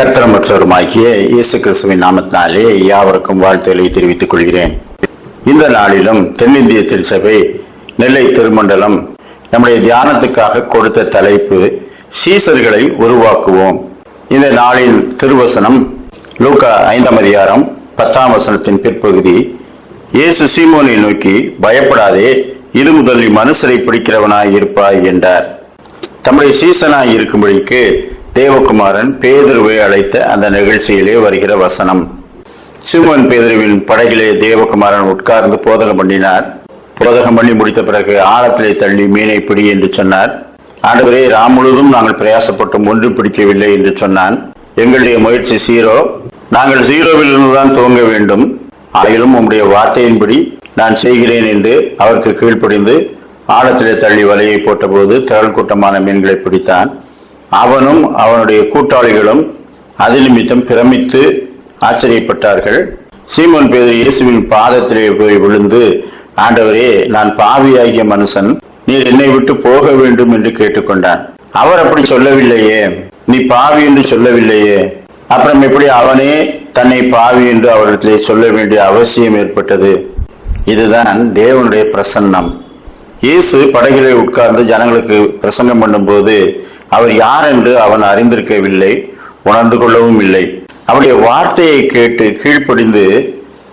கர்த்தரமற்றவருமாகிய இயேசு கிறிஸ்துவின் நாமத்தினாலே யாவருக்கும் வாழ்த்துக்களை தெரிவித்துக் கொள்கிறேன். இந்த நாளிலும் தென்னிந்திய திருச்சபை நெல்லை திருமண்டலம் நம்முடைய தியானத்துக்காக கொடுத்த தலைப்பு சீசர்களை உருவாக்குவோம். இந்த நாளின் திருவசனம் லூக்கா ஐந்தாம் அதிகாரம் பத்தாம் வசனத்தின் பிற்பகுதி இயேசு சீமோனை நோக்கி பயப்படாதே இது முதலில் மனுஷரை பிடிக்கிறவனாய் இருப்பாய் என்றார். தம்முடைய சீசனாய் இருக்கும்படிக்கு தேவகுமாரன் பேதுருவை அழைத்த அந்த நிகழ்ச்சியிலே வருகிற வசனம். சிவன் பேதுருவின் படகிலே தேவகுமாரன் உட்கார்ந்து போதகம் பண்ணினார். போதகம் பண்ணி முடித்த பிறகு ஆழத்திலே தள்ளி மீனை பிடி என்று சொன்னார். ஆண்டவரே ராம் முழுவதும் நாங்கள் பிரயாசப்பட்டும் ஒன்றும் பிடிக்கவில்லை என்று சொன்னான். எங்களுடைய முயற்சி சீரோ. நாங்கள் சீரோவில் இருந்துதான் துவங்க வேண்டும். ஆயினும் உம்முடைய வார்த்தையின்படி நான் செய்கிறேன் என்று அவருக்கு கீழ்ப்படிந்து ஆழத்திலே தள்ளி வலையை போட்டபோது திரள் கூட்டமான மீன்களை பிடித்தான். அவனும் அவனுடைய கூட்டாளிகளும் அது நிமித்தம் பிரமித்து ஆச்சரியப்பட்டார்கள். சீமோன் பேதர் இயேசுவின் பாதத்திலே போய் விழுந்து ஆண்டவரே நான் பாவியாகிய மனுஷன் நீர் என்னை விட்டு போக வேண்டும் என்று கேட்டுக்கொண்டான். அவர் அப்படி சொல்லவில்லையே. நீ பாவி என்று சொல்லவில்லையே. அப்புறம் எப்படி அவனே தன்னை பாவி என்று அவரிடத்திலே சொல்ல வேண்டிய அவசியம் ஏற்பட்டது? இதுதான் தேவனுடைய பிரசன்னம். இயேசு படகிலே உட்கார்ந்து ஜனங்களுக்கு பிரசங்கம் பண்ணும்போது அவர் யார் என்று அவன் அறிந்திருக்கவில்லை உணர்ந்து கொள்ளவும் இல்லை. அவருடைய வார்த்தையை கேட்டு கீழ்ப்படிந்து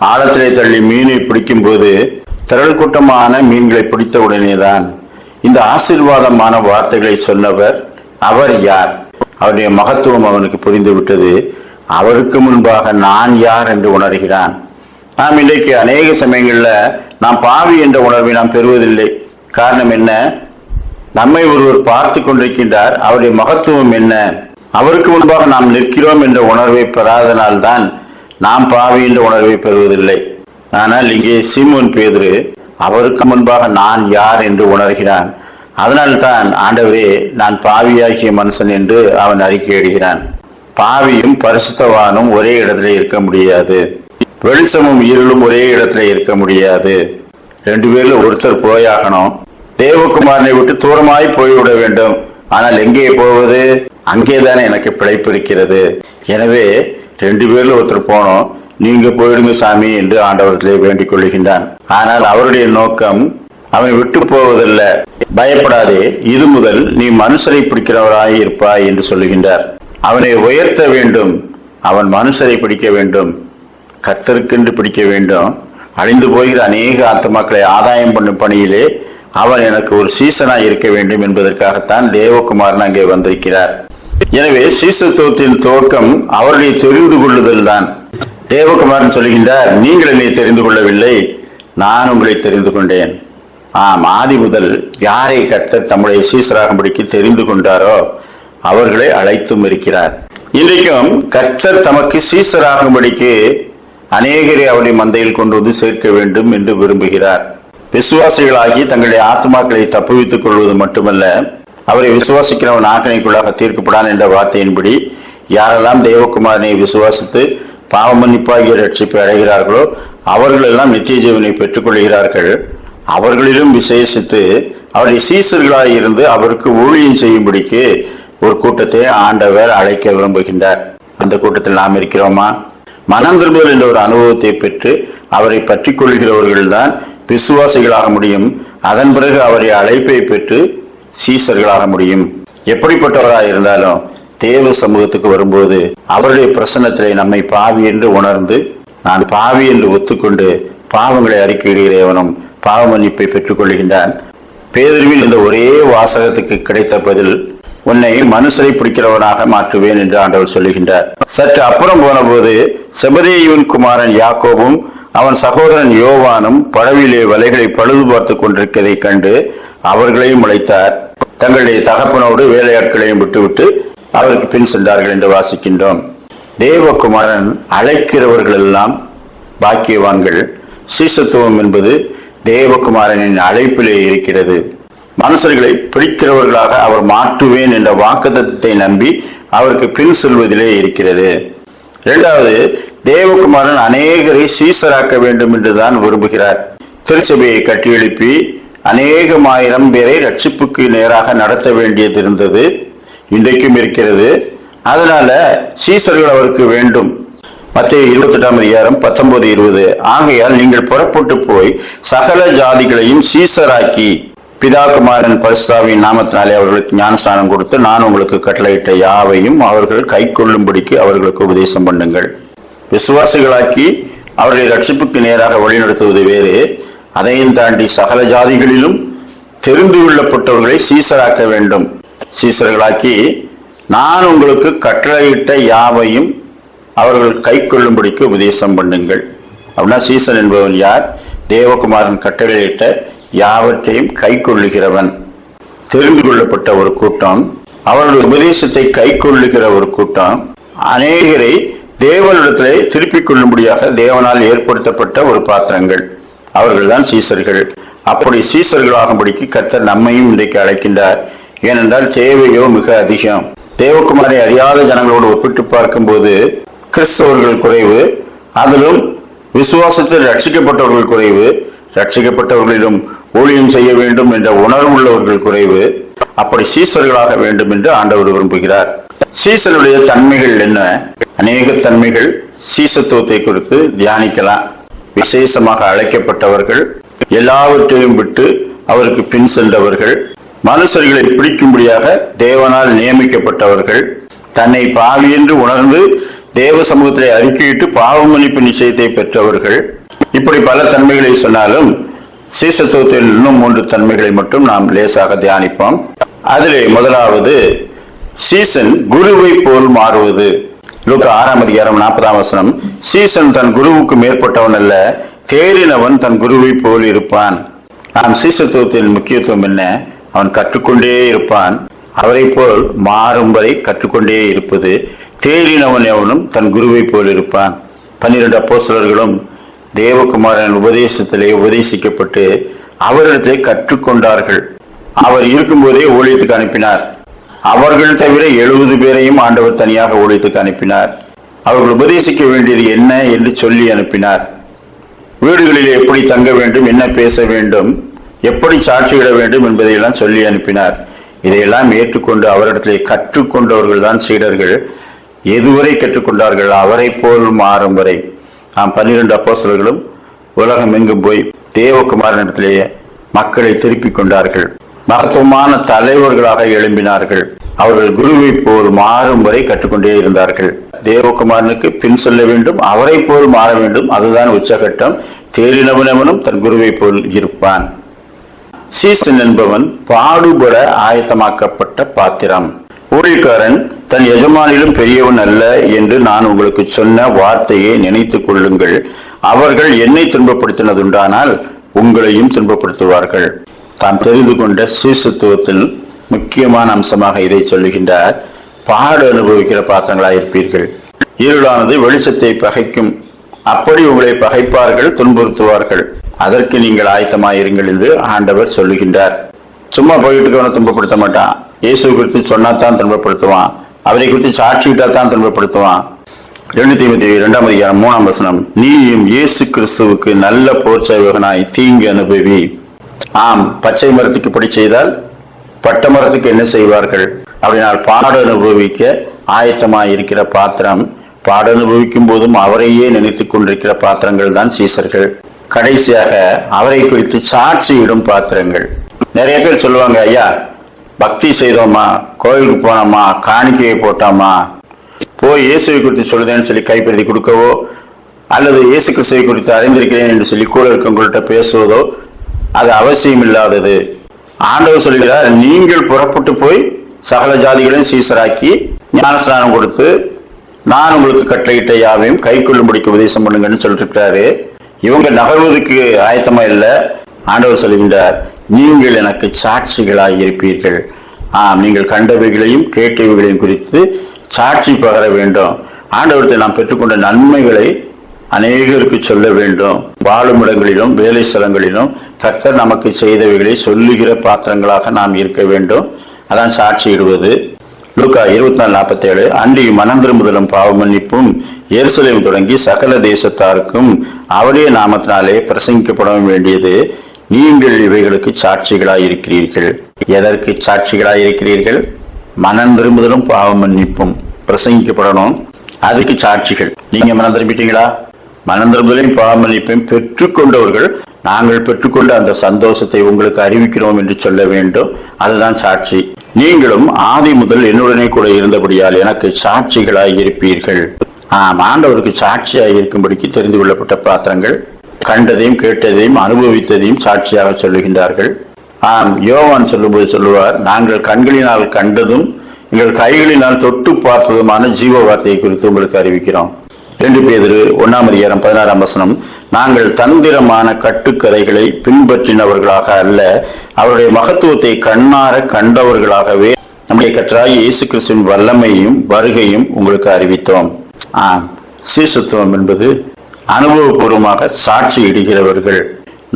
ஆழத்திலே தள்ளி மீனை பிடிக்கும்போது திரள் கூட்டமான மீன்களை பிடித்த உடனேதான் இந்த ஆசீர்வாதமான வார்த்தைகளை சொன்னவர் அவர் யார்? அவருடைய மகத்துவம் அவனுக்கு புரிந்துவிட்டது. அவருக்கு முன்பாக நான் யார் என்று உணர்கிறான். நாம் இன்றைக்கு அநேக சமயங்களில் நாம் பாவி என்ற உணர்வை நாம் பெறுவதில்லை. காரணம் என்ன? நம்மை ஒருவர் பார்த்து கொண்டிருக்கின்றார். அவருடைய மகத்துவம் என்ன? அவருக்கு முன்பாக நாம் நிற்கிறோம் என்ற உணர்வை பெறாதனால்தான் நாம் பாவி என்ற உணர்வை பெறுவதில்லை. ஆனால் இங்கே சீமோன் பேதுரு அவருக்கு முன்பாக நான் யார் என்று உணர்கிறான். அதனால்தான் ஆண்டவரே நான் பாவியாகிய மனுஷன் என்று அவன் அறிக்கையிடுகிறான் பாவியும் பரிசுத்தவானும் ஒரே இடத்துல இருக்க முடியாது. வெளிச்சமும் இருளும் ஒரே இடத்துல இருக்க முடியாது. ரெண்டு பேர்ல ஒருத்தர் போயாகணும். தேவகுமாரனை விட்டு தூரமாய் போய்விட வேண்டும். ஆனால் எங்கே போவது? அங்கேதானே எனக்கு பிழைப்பு இருக்கிறது. எனவே ரெண்டு பேர்ல ஒருத்தர் போனோம். நீங்க போயிடுங்க சாமி என்று ஆண்டவரத்திலே வேண்டிக் கொள்கின்றான் ஆனால் அவருடைய நோக்கம் அவன் விட்டு போவதல்ல. பயப்படாதே. இது முதல் நீ மனுஷரை பிடிக்கிறவராய் இருப்பாய் என்று சொல்லுகின்றார். அவனை உயர்த்த வேண்டும். அவன் மனுஷரை பிடிக்க வேண்டும். கர்த்தருக்கென்று பிடிக்க வேண்டும். அழிந்து போகிற அநேக ஆத்மாக்களை ஆதாயம் பண்ணும் பணியிலே அவன் எனக்கு ஒரு சீசனாய் இருக்க வேண்டும் என்பதற்காகத்தான் தேவகுமாரன் அங்கே வந்திருக்கிறார். எனவே சீசத்துவத்தின் துவக்கம் அவர்களை தெரிந்து கொள்ளுதல் தான் தேவகுமாரன் சொல்கின்றார் நீங்கள் என்னை தெரிந்து கொள்ளவில்லை நான் உங்களை தெரிந்து கொண்டேன். ஆம் ஆதி முதல் யாரை கர்த்தர் தம்முடைய சீசராகும்படிக்கு தெரிந்து கொண்டாரோ அவர்களை அழைத்தும் இருக்கிறார். இன்றைக்கும் கர்த்தர் தமக்கு சீசராகும்படிக்கு அநேகரை அவருடைய மந்தையில் கொண்டு வந்து சேர்க்க வேண்டும் என்று விரும்புகிறார். விசுவாசிகளாகி தங்களுடைய ஆத்மாக்களை தப்புவித்துக் கொள்வது மட்டுமல்ல அவரை விசுவாசிக்கிறவன் ஆக்கணைக்குள்ளாக தீர்க்கப்படான் என்ற வார்த்தையின்படி யாரெல்லாம் தேவகுமாரனை விசுவாசித்து பாவ மன்னிப்பாகிய ரட்சிப்பை அடைகிறார்களோ அவர்களெல்லாம் நித்திய ஜீவனை பெற்றுக்கொள்கிறார்கள் அவர்களிலும் விசேஷித்து அவருடைய சீசர்களாக இருந்து அவருக்கு ஊழியம் செய்யும்படிக்கு ஒரு கூட்டத்தை ஆண்டவர் அழைக்க விரும்புகின்றார். அந்த கூட்டத்தில் நாம் இருக்கிறோமா? மனம் திரும்புதல் என்ற ஒரு அனுபவத்தை பெற்று அவரை பற்றி கொள்கிறவர்கள் தான் விசுவாசிகளாக முடியும். அதன் பிறகு அவருடைய அழைப்பை பெற்று சீசர்களாக முடியும். எப்படிப்பட்டவராக இருந்தாலும் தேவ சமூகத்துக்கு வரும்போது அவருடைய பிரசன்னத்திலே நம்மை பாவி என்று உணர்ந்து நான் பாவி என்று ஒத்துக்கொண்டு பாவங்களை அறிக்கையிடுகிறவனும் பாவ மன்னிப்பை பெற்றுக் கொள்கின்றான் பேதறிவில் இந்த ஒரே வாசகத்துக்கு கிடைத்த பதில் உன்னை மனுஷரை பிடிக்கிறவனாக மாற்றுவேன் என்று ஆண்டவர் சொல்லுகின்றார். சற்று அப்புறம் போனபோது செபதேயுவின் குமாரன் யாக்கோபும் அவன் சகோதரன் யோவானும் பழவிலே வலைகளை பழுது பார்த்து கொண்டிருக்கதை கண்டு அவர்களையும் உழைத்தார் தங்களுடைய தகப்பனோடு வேலையாட்களையும் விட்டுவிட்டு அவருக்கு பின் சென்றார்கள் என்று வாசிக்கின்றோம். தேவகுமாரன் அழைக்கிறவர்கள் எல்லாம் பாக்கியவான்கள். சீசத்துவம் என்பது தேவகுமாரனின் அழைப்பிலே இருக்கிறது. மனுஷர்களை பிடிக்கிறவர்களாக அவர் மாற்றுவேன் என்ற வாக்குத்தத்தை நம்பி அவருக்கு பின் செல்வதிலே இருக்கிறது. இரண்டாவது தேவகுமாரன் அநேகரை சீசராக்க வேண்டும் என்றுதான் விரும்புகிறார். திருச்சபையை கட்டியெழுப்பி அநேகமாயிரம் பேரை ரட்சிப்புக்கு நேராக நடத்த வேண்டியது இருந்தது. இன்றைக்கும் இருக்கிறது. அதனால சீசர்கள் அவருக்கு வேண்டும். மத்திய இருபத்தெட்டாம் அதிகாரம் பத்தொன்பது இருபது. ஆகையால் நீங்கள் புறப்பட்டு போய் சகல ஜாதிகளையும் சீசராக்கி பிதா குமாரன் நாமத்தினாலே அவர்களுக்கு ஞானஸ்தானம் கொடுத்து நான் உங்களுக்கு கட்டளையிட்ட யாவையும் அவர்கள் கை கொள்ளும்படிக்கு அவர்களுக்கு உபதேசம் பண்ணுங்கள். விசுவாசிகளாக்கி அவர்களை ரட்சிப்புக்கு நேராக வழிநடத்துவது வேறு. அதையும் தாண்டி சகல ஜாதிகளிலும் தெரிந்து கொள்ளப்பட்டவர்களை சீசராக்க வேண்டும். சீசர்களாக்கி நான் உங்களுக்கு கட்டளையிட்ட யாவையும் அவர்கள் கை கொள்ளும்படிக்கு உபதேசம் பண்ணுங்கள். அப்படின்னா சீசன் என்பவன் யார்? தேவகுமாரன் கட்டளையிட்ட யாவற்றையும் கை கொள்ளுகிறவன் தெரிந்து கொள்ளப்பட்ட ஒரு கூட்டம். அவருடைய உபதேசத்தை கை கொள்ளுகிற ஒரு கூட்டம். அநேகரை தேவனிடத்திலே திருப்பிக் கொள்ளும்படியாக தேவனால் ஏற்படுத்தப்பட்ட ஒரு பாத்திரங்கள். அவர்கள்தான் சீசர்கள். அப்படி சீசர்களாகும்படிக்கு கத்தர் நம்மையும் இன்றைக்கு அழைக்கின்றார். ஏனென்றால் தேவையோ மிக அதிகம். தேவகுமாரை அறியாத ஜனங்களோடு ஒப்பிட்டு பார்க்கும்போது கிறிஸ்தவர்கள் குறைவு. அதிலும் விசுவாசத்தில் ரட்சிக்கப்பட்டவர்கள் குறைவு. ரட்சிக்கப்பட்டவர்களிலும் ஊழியம் செய்ய வேண்டும் என்ற உணர்வுள்ளவர்கள் குறைவு. அப்படி சீசர்களாக வேண்டும் என்று ஆண்டவர் விரும்புகிறார். சீசருடைய தன்மைகள் என்ன? அநேக தன்மைகள் சீசத்துவத்தை குறித்து தியானிக்கலாம். விசேஷமாக அழைக்கப்பட்டவர்கள் எல்லாவற்றையும் விட்டு அவருக்கு பின் சென்றவர்கள் மனுஷர்களை பிடிக்கும்படியாக தேவனால் நியமிக்கப்பட்டவர்கள் தன்னை பாவி என்று உணர்ந்து தேவ சமூகத்திலே அறிக்கையிட்டு பாவ மன்னிப்பு நிச்சயத்தை பெற்றவர்கள் இப்படி பல தன்மைகளை சொன்னாலும் சீசத்துவத்தில் இன்னும் மூன்று தன்மைகளை மட்டும் நாம் லேசாக தியானிப்போம். அதிலே முதலாவது சீசன் குருவை போல் மாறுவது. லூக்கா ஆறாம் அதிகாரம் நாற்பதாம் வசனம் சீசன் தன் குருவுக்கு மேற்பட்டவன் அல்ல தேறினவன் தன் குருவை போல் இருப்பான். நாம் சீசத்துவத்தின் முக்கியத்துவம் என்ன? அவன் கற்றுக்கொண்டே இருப்பான். அவரை போல் மாறும் வரை கற்றுக்கொண்டே இருப்பது தேறினவன் எவனும் தன் குருவை போல் இருப்பான். பன்னிரண்டு அப்போஸ்தலர்களும் தேவகுமாரன் உபதேசத்திலே உபதேசிக்கப்பட்டு அவரிடத்திலே கற்றுக்கொண்டார்கள். அவர் இருக்கும்போதே ஊழியத்துக்கு அனுப்பினார். அவர்கள் தவிர எழுபது பேரையும் ஆண்டவர் தனியாக ஊழியத்துக்கு அனுப்பினார். அவர்கள் உபதேசிக்க வேண்டியது என்ன என்று சொல்லி அனுப்பினார். வீடுகளில் எப்படி தங்க வேண்டும் என்ன பேச வேண்டும் எப்படி சாட்சியிட வேண்டும் என்பதையெல்லாம் சொல்லி அனுப்பினார். இதையெல்லாம் ஏற்றுக்கொண்டு அவரிடத்திலே கற்றுக்கொண்டவர்கள் தான் சீடர்கள். எதுவரை கற்றுக்கொண்டார்கள்? அவரை போல் மாறும் வரை. நாம் பன்னிரண்டு அப்போஸ்தலர்களும் உலகம் எங்கும் போய் தேவகுமாரனிடத்திலேயே மக்களை திருப்பிக் கொண்டார்கள். மகத்துவமான தலைவர்களாக எழும்பினார்கள். அவர்கள் குருவை போல் மாறும் வரை கற்றுக்கொண்டே இருந்தார்கள். தேவகுமாரனுக்கு பின் செல்ல வேண்டும் அவரை போல் மாற வேண்டும் அதுதான் உச்சகட்டம். தேறினவனவனும் தன் குருவை போல் இருப்பான். சீசன் என்பவன் பாடுபட ஆயத்தமாக்கப்பட்ட பாத்திரம். ஊழியக்காரன் தன் எஜமானிலும் பெரியவன் அல்ல என்று நான் உங்களுக்கு சொன்ன வார்த்தையை நினைத்துக் கொள்ளுங்கள். அவர்கள் என்னை துன்பப்படுத்தினதுண்டானால் உங்களையும் துன்பப்படுத்துவார்கள். தாம் தெரிந்து கொண்ட சீசத்துவத்தில் முக்கியமான அம்சமாக இதை சொல்லுகின்றார். பாடு அனுபவிக்கிற பாத்திரங்களாக இருப்பீர்கள் இருளானது வெளிச்சத்தை பகைக்கும். அப்படி உங்களை பகைப்பார்கள் துன்புறுத்துவார்கள். அதற்கு நீங்கள் ஆயத்தமாயிருங்கள் என்று ஆண்டவர் சொல்லுகின்றார். சும்மா போயிட்டு கவனம் துன்பப்படுத்த மாட்டான். இயேசு குறித்து சொன்னாத்தான் துன்பப்படுத்துவான். அவரை குறித்து சாட்சியிட்டா தான் துன்பப்படுத்துவான் ரெண்டு தீமதி இரண்டாம் அதிகாரம் மூணாம் வசனம். நீயும் இயேசு கிறிஸ்துவுக்கு நல்ல போர் சேவகனாய் தீங்கு அனுபவி. ஆம் பச்சை மரத்துக்கு படி செய்தால் பட்ட மரத்துக்கு என்ன செய்வார்கள்? அப்படினால் பாட அனுபவிக்க ஆயத்தமாய் இருக்கிற பாத்திரம் பாட அனுபவிக்கும் போதும் அவரையே நினைத்துக் கொண்டிருக்கிற பாத்திரங்கள் தான் சீசர்கள். கடைசியாக அவரை குறித்து சாட்சியிடும் பாத்திரங்கள். நிறைய பேர் சொல்லுவாங்க ஐயா பக்தி செய்தோமா? கோயிலுக்கு போனோமா? காணிக்கையை போட்டோமா? போய் இயேசுவை குறித்து சொல்லுதேன்னு சொல்லி கைப்பிரதி கொடுக்கவோ அல்லது இயேசு கிறிஸ்துவை குறித்து அறிந்திருக்கிறேன் என்று சொல்லி கூட இருக்கவங்கள்ட்ட பேசுவதோ அது அவசியம் இல்லாதது ஆண்டவர் சொல்கிறார் நீங்கள் புறப்பட்டு போய் சகல ஜாதிகளையும் சீசராக்கி ஞானஸ்நானம் கொடுத்து நான் உங்களுக்கு கட்டளையிட்ட யாவையும் கை கொள்ளும்படிக்கு உபதேசம் பண்ணுங்கன்னு சொல்லிருக்கிறாரு இவங்க நகர்வதற்கு ஆயத்தமா இல்லை ஆண்டவர் சொல்கின்றார் நீங்கள் எனக்கு சாட்சிகளாய் இருப்பீர்கள் ஆம் நீங்கள் கண்டவைகளையும் கேட்டவைகளையும் குறித்து சாட்சி பகர வேண்டும். ஆண்டவரத்தை நாம் பெற்றுக்கொண்ட நன்மைகளை அநேகருக்கு சொல்ல வேண்டும். வாழும் இடங்களிலும் வேலை ஸ்தலங்களிலும் கர்த்தர் நமக்கு செய்தவைகளை சொல்லுகிற பாத்திரங்களாக நாம் இருக்க வேண்டும். அதான் சாட்சியிடுவது லூக்கா இருபத்தி நாலு நாற்பத்தேழு. அன்றைய மனம் திரும்புதலும் பாவ மன்னிப்பும் எருசலேம் தொடங்கி சகல தேசத்தாருக்கும் அவருடைய நாமத்தினாலே பிரசங்கிக்கப்பட வேண்டியது. நீங்கள் இவைகளுக்கு சாட்சிகளாய் இருக்கிறீர்கள் எதற்கு சாட்சிகளாய் இருக்கிறீர்கள் மனம் திரும்புதலும் பாவ மன்னிப்பும் பிரசங்கிக்கப்படணும். அதுக்கு சாட்சிகள். நீங்க மனம் திரும்பிட்டீங்களா? மனம் திரும்புதலையும் பாவம் மன்னிப்பையும் பெற்றுக்கொண்டவர்கள் நாங்கள் பெற்றுக்கொண்ட அந்த சந்தோஷத்தை உங்களுக்கு அறிவிக்கிறோம் என்று சொல்ல வேண்டும். அதுதான் சாட்சி. நீங்களும் ஆதி முதல் என்னுடனே கூட இருந்தபடியால் எனக்கு சாட்சிகளாய் இருப்பீர்கள் ஆம் ஆண்டவருக்கு சாட்சியாக இருக்கும்படிக்கு தெரிந்து கொள்ளப்பட்ட பாத்திரங்கள் கண்டதையும் கேட்டதையும் அனுபவித்ததையும் சாட்சியாக சொல்லுகின்றார்கள். ஆம் யோவான் சொல்லும்போது சொல்லுவார் நாங்கள் கண்களினால் கண்டதும் எங்கள் கைகளினால் தொட்டு பார்த்ததுமான ஜீவ வார்த்தையை குறித்து உங்களுக்கு அறிவிக்கிறோம். ரெண்டு பேர் ஒன்னாம் அதிகாரம் பதினாறாம் வசனம் நாங்கள் தந்திரமான கட்டுக்கதைகளை பின்பற்றினவர்களாக அல்ல அவருடைய மகத்துவத்தை கண்ணார கண்டவர்களாகவே நம்முடைய கற்றாய் இயேசு கிறிஸ்துவின் வல்லமையும் வருகையும் உங்களுக்கு அறிவித்தோம். ஆம் சீசத்துவம் என்பது அனுபவபூர்வமாக சாட்சி இடுகிறவர்கள்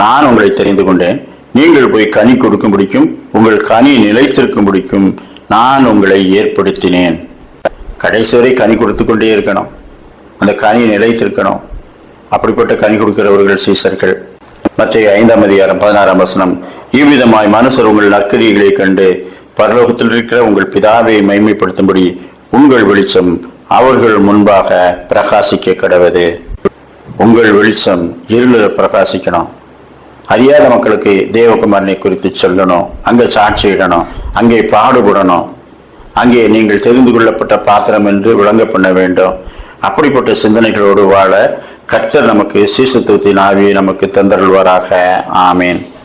நான் உங்களை தெரிந்து கொண்டேன். நீங்கள் போய் கனி கொடுக்கும் பிடிக்கும் உங்கள் கனி நிலைத்திருக்கும் பிடிக்கும் நான் உங்களை ஏற்படுத்தினேன். கடைசி வரை கனி கொடுத்து கொண்டே இருக்கணும். அந்த கனி நிலைத்திருக்கணும். அப்படிப்பட்ட கனி கொடுக்கிறவர்கள் சீசர்கள். மற்ற ஐந்தாம் அதிகாரம் பதினாறாம் வசனம் இவ்விதமாய் மனுஷர் உங்கள் நற்கரியங்களை கண்டு பரலோகத்தில் இருக்கிற உங்கள் பிதாவை மைமைப்படுத்தும்படி உங்கள் வெளிச்சம் அவர்கள் முன்பாக பிரகாசிக்க கடவது. உங்கள் வெளிச்சம் இருளில் பிரகாசிக்கணும். அறியாத மக்களுக்கு தேவகுமாரனை குறித்து சொல்லணும். அங்கே சாட்சியிடணும் அங்கே பாடுபடணும். அங்கே நீங்கள் தெரிந்து கொள்ளப்பட்ட பாத்திரம் என்று விளங்க பண்ண வேண்டும். அப்படிப்பட்ட சிந்தனைகளோடு வாழ கர்த்தர் நமக்கு சீசத்துவத்தின் ஆவியை நமக்கு தந்தருள்வாராக. ஆமேன்.